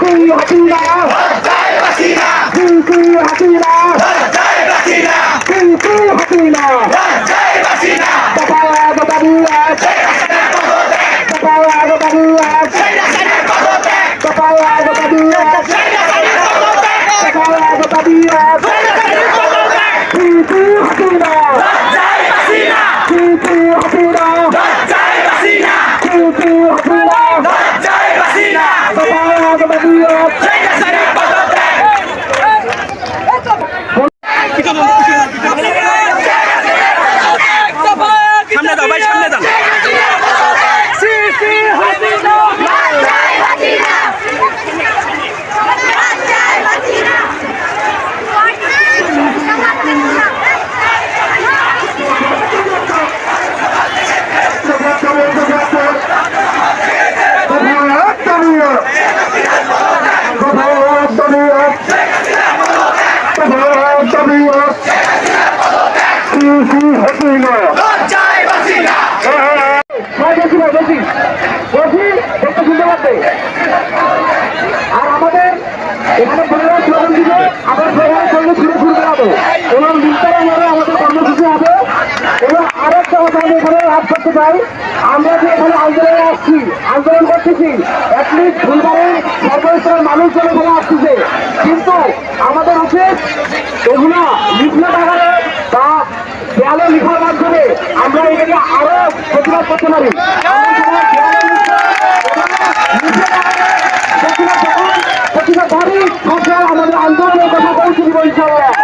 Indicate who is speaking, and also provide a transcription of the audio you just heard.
Speaker 1: কুই হাসিনা জয় হাসিনা কুই কুই হাসিনা জয় হাসিনা কুই কুই হাসিনা জয় হাসিনা বাবা বাবা বুয়া জয় হাসিনা বাবা বাবা বুয়া জয় হাসিনা বাবা বাবা বুয়া জয় হাসিনা বাবা বাবা বুয়া জয় হাসিনা বাবা বাবা বুয়া জয় হাসিনা come on. আর আমাদের এখানে পনেরো স্লোগান দিবে আবার প্রধান সঙ্গে এবং বিস্তার আমাদের কর্মসূচি হবে এবং আরও একটা কথা আমি রাজ করতে চাই আমরা যে এখানে আসছি আন্দোলন করতেছি অ্যাটলিস্ট ফুলবাড়ির সর্বস্তরের মানুষজন এখানে আসতেছে কিন্তু আমাদের লিখার মাধ্যমে আমরা এটাকে আরও প্রতিবাদ করতে পারি আমরা প্রতিবাদ করি আমাদের আন্দোলনের কথা পৌঁছে দিব ইনশাআল্লাহ